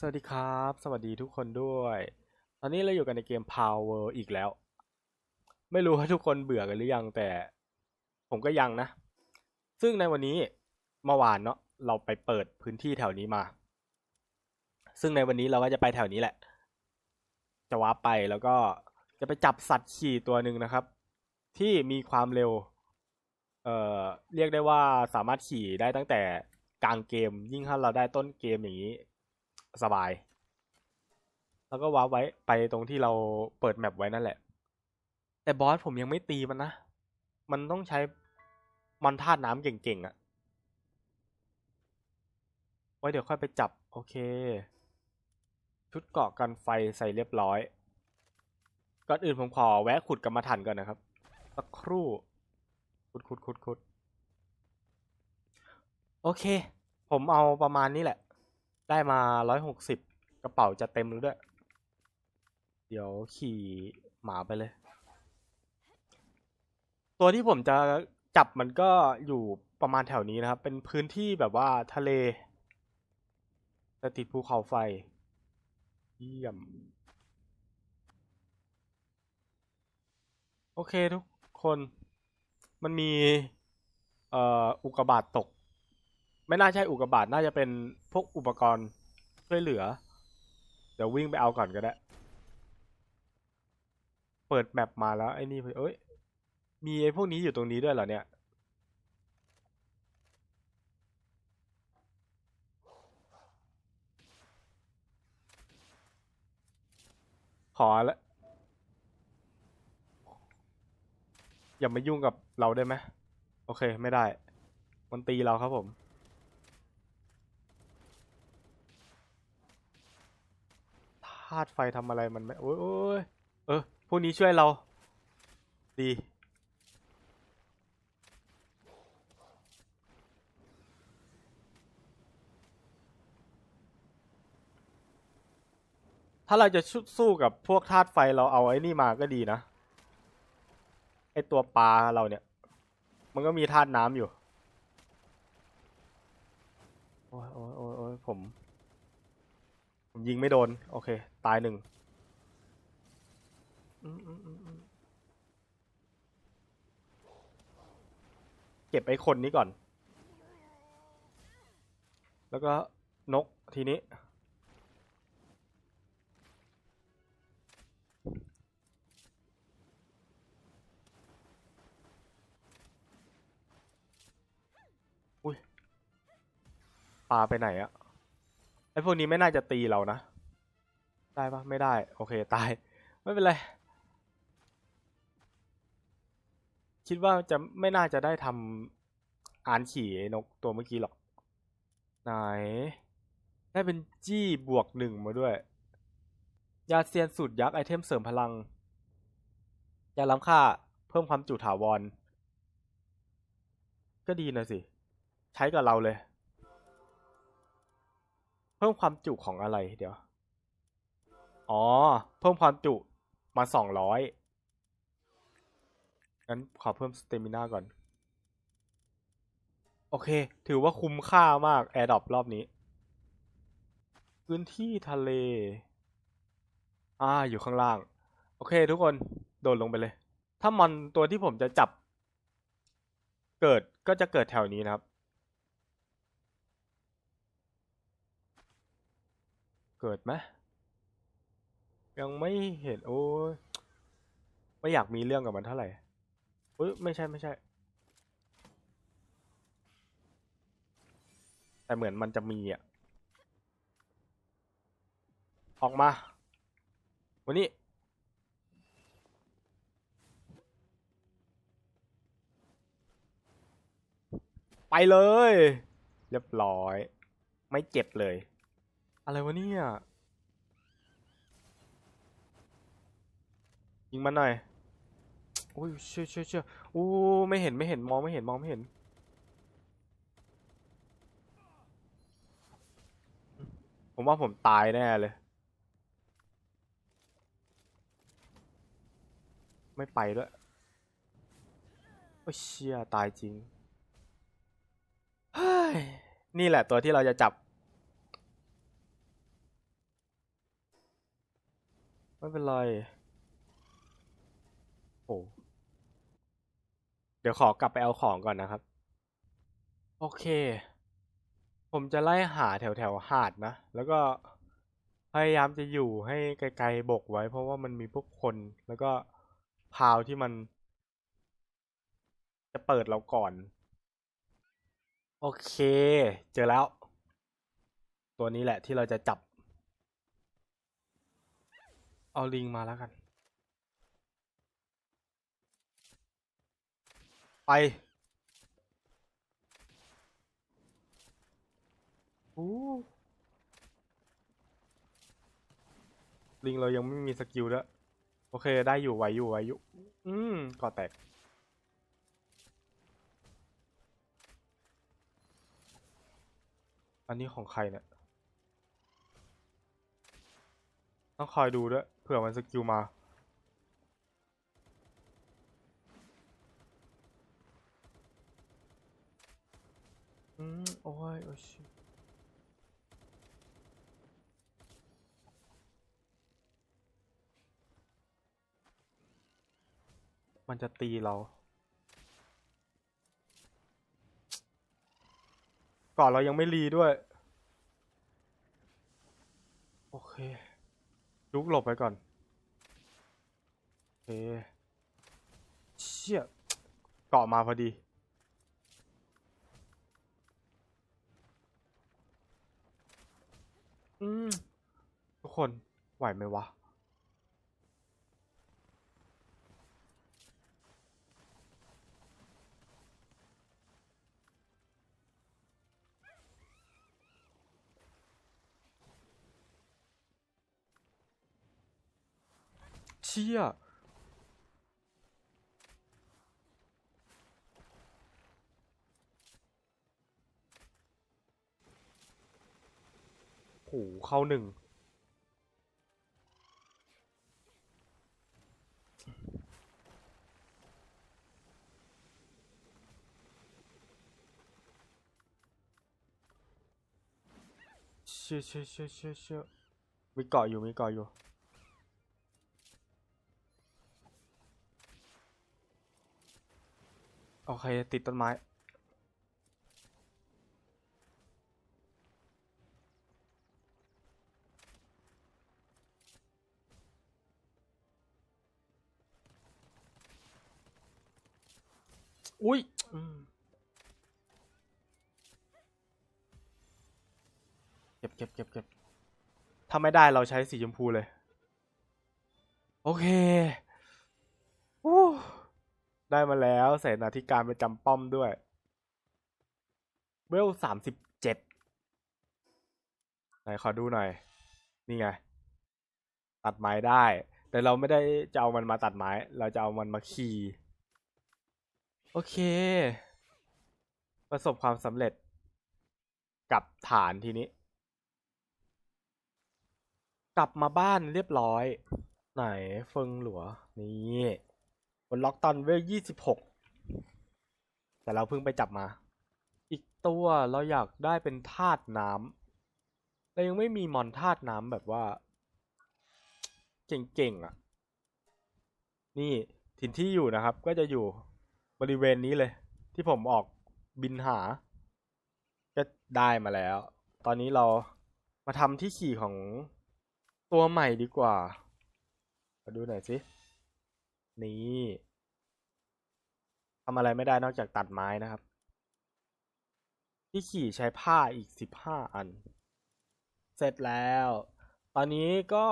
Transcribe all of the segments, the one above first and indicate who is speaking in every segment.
Speaker 1: สวัสดีครับ สวัสดีทุกคนด้วย ตอนนี้เราอยู่กันในเกม Power อีกแล้ว ไม่รู้ว่าทุกคนเบื่อกันหรือยังแต่ผมก็ยังนะ ซึ่งในวันนี้เมื่อวานเนาะเราไปเปิดพื้นที่แถวนี้มา ซึ่งในวันนี้เราก็จะไปแถวนี้แหละ จะว้าร์ปไปแล้วก็จะไปจับสัตว์ขี่ตัวหนึ่งนะครับ ที่มีความเร็ว เอ่อเรียกได้ว่าสามารถขี่ได้ตั้งแต่กลางเกมยิ่งถ้าเราได้ต้นเกมอย่างนี้ สบาย แล้วก็ว้าร์ปไว้ไปตรงที่เราเปิดแมปไว้นั่นแหละ แต่บอสผมยังไม่ตีมันนะ มันต้องใช้มอนธาตุน้ำเก่งๆอะไว้เดี๋ยวค่อยไปจับ โอเค ชุดเกาะกันไฟใส่เรียบร้อย ก่อนอื่นผมขอแวะขุดกรรมฐานก่อนนะครับสักครู่ขุดขุดขุดขุดโอเค ผมเอาประมาณนี้แหละ ได้มาร้อยหกสิบกระเป๋าจะเต็มแล้วด้วย เดี๋ยวขี่หมาไปเลย ตัวที่ผมจะจับมันก็อยู่ประมาณแถวนี้นะครับ เป็นพื้นที่แบบว่าทะเลจะติดภูเขาไฟ เยี่ยม โอเคทุกคน มันมี เอ่อ อุกกาบาตตก ไม่น่าใช่อุกกาบาตน่าจะเป็นพวกอุปกรณ์ช่วยเหลือ เดี๋ยววิ่งไปเอาก่อนก็ได้ เปิดแมปมาแล้ว ไอ้นี่เอ้ย มีไอ้พวกนี้อยู่ตรงนี้ด้วยเหรอเนี่ย ขอละอย่ามายุ่งกับเราได้ไหม โอเคไม่ได้ มันตีเราครับผม ธาตุไฟทำอะไรมันไม่โอ้ยอยเออพวกนี้ช่วยเรา ดี ถ้าเราจะชุสู้กับพวกธาตุไฟเราเอาไอ้นี่มาก็ดีนะ ไอตัวปลาเราเนี่ย มันก็มีธาตุน้ำอยู่ โอ้ยโอ้ยโอ้ยผม ผมยิงไม่โดน โอเค ตายหนึ่งเก็บไอ้คนนี้ก่อน แล้วก็นกทีนี้ อุ้ยปลาไปไหนอะ พวกนี้ไม่น่าจะตีเรานะ ได้ปะไม่ได้ โอเค ตาย ไม่เป็นไร คิดว่าจะไม่น่าจะได้ทำอานขี่นกตัวเมื่อกี้หรอก ไหน ได้เป็นจี้บวกหนึ่งมาด้วย ยาเซียนสูตรยักษ์ไอเทมเสริมพลัง ยาล้ำค่า เพิ่มความจุถาวร ก็ดีนะสิ ใช้กับเราเลย เพิ่มความจุของอะไรเดี๋ยว อ๋อ เพิ่มความจุมาสองร้อยงั้นขอเพิ่มสเตมิน่าก่อน โอเค ถือว่าคุ้มค่ามากแอร์ดรอปรอบนี้ พื้นที่ทะเล อ่า อยู่ข้างล่าง โอเค ทุกคน โดดลงไปเลย ถ้ามอนตัวที่ผมจะจับ เกิดก็จะเกิดแถวนี้นะครับ กิดไหมยังไม่เห็นโอ้ยไม่อยากมีเรื่องกับมันเท่าไหร่เอ้ยไม่ใช่ไม่ใช่ แต่เหมือนมันจะมีอะ ออกมา วันนี้ไปเลย เรียบร้อย ไม่เจ็บเลย อะไรวะเนี่ย ยิงมันหน่อยโอ้ยเชื่อเชื่อเชื่ออู้ไม่เห็นไม่เห็นมองไม่เห็นมองไม่เห็นผมว่าผมตายแน่เลย ไม่ไปด้วยโอ้ยเชี่ยตายจริงเฮ้ยนี่แหละตัวที่เราจะจับ ไม่เป็นไร โอ้เดี๋ยวขอกลับไปเอาของก่อนนะครับ โอเค ผมจะไล่หาแถวแถวหาดนะ แล้วก็พยายามจะอยู่ให้ไกลๆบกไว้ เพราะว่ามันมีพวกคนแล้วก็พาวที่มัน จะเปิดเราก่อน โอเค เจอแล้ว ตัวนี้แหละที่เราจะจับ เอาลิงมาแล้วกัน ไปอู้ลิงเรายังไม่มีสกิลด้วยโอเคได้อยู่ไหวอยู่ไหวอยู่ อืมก่อแตกอันนี้ของใครเนี่ย ต้องคอยดูด้วยเผื่อมันสกิลมา อืม โอ้ยโอ้ยชิมันจะตีเรา ก่อนเรายังไม่รีด้วย โอเค ลุกหลบไปก่อน โอเค เชี่ยเกาะมาพอดี อืมทุกคนไหวไหมวะ เชี่ย เข้าหนึ่งเชี่ยเชี่ยเชี่ยเชี่ยเชี่ยมีเกาะอยู่มีเกาะอยู่โอเคติดต้นไม้ อุ้ยอืมเก็บเก็บเก็บเก็บถ้าไม่ได้เราใช้สีชมพูเลย โอเคอู้ได้มาแล้วเสนาธิการประจำป้อมด้วยเวลสามสิบเจ็ดไหนขอดูหน่อย นี่ไง ตัดไม้ได้ แต่เราไม่ได้จะเอามันมาตัดไม้ เราจะเอามันมาขี่ โอเค ประสบความสำเร็จกับฐานทีนี้ กลับมาบ้านเรียบร้อย ไหนเฟิงหลัว นี่บนล็อกตอนเวลยี่สิบหกแต่เราเพิ่งไปจับมา อีกตัวเราอยากได้เป็นธาตุน้ำเรายังไม่มีมอนธาตุน้ำแบบว่า เก่งๆอะ นี่ถิ่นที่อยู่นะครับ ก็จะอยู่ บริเวณนี้เลย ที่ผมออกบินหา ก็ได้มาแล้ว ตอนนี้เรามาทำที่ขี่ของตัวใหม่ดีกว่า มาดูหน่อยสิ นี่ทำอะไรไม่ได้นอกจากตัดไม้นะครับ ที่ขี่ใช้ผ้าอีกสิบห้าอัน เสร็จแล้ว ตอนนี้ก็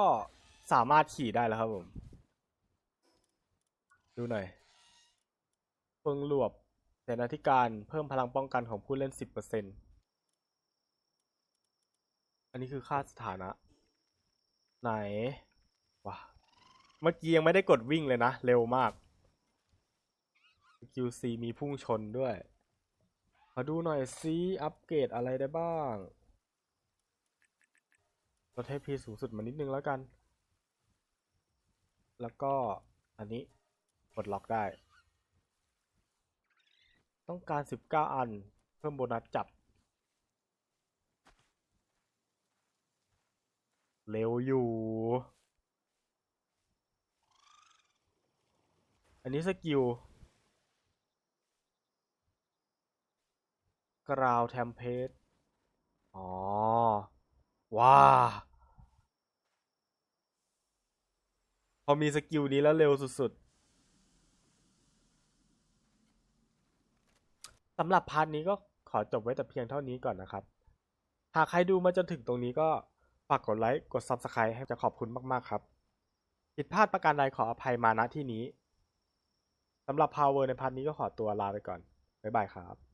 Speaker 1: สามารถขี่ได้แล้วครับผม ดูหน่อย เฟิงหลวบเสนาธิการเพิ่มพลังป้องกันของผู้เล่นสิบเปอร์เซ็นอันนี้คือค่าสถานะ ไหนวะเมื่อกี้ยังไม่ได้กดวิ่งเลยนะ เร็วมาก QC มีพุ่งชนด้วย มาดูหน่อยซิอัปเกรดอะไรได้บ้างลดให้พีสูงสุดมานิดนึงแล้วกัน แล้วก็อันนี้กดล็อกได้ ต้องการ 19 อัน เพิ่มโบนัสจับ เร็วอยู่ อันนี้สกิลกราวเทมเพสอ๋อ ว้า พอมีสกิลนี้แล้วเร็วสุด สำหรับพาร์ทนี้ก็ขอจบไว้แต่เพียงเท่านี้ก่อนนะครับ หากใครดูมาจนถึงตรงนี้ก็ฝากกดไลค์ กด Subscribe ให้จะขอบคุณมาก ๆ ครับ ผิดพลาดประการใดขออภัยมาณที่นี้สำหรับ Power ในพาร์ทนี้ก็ขอตัวลาไปก่อน บ๊ายบายครับ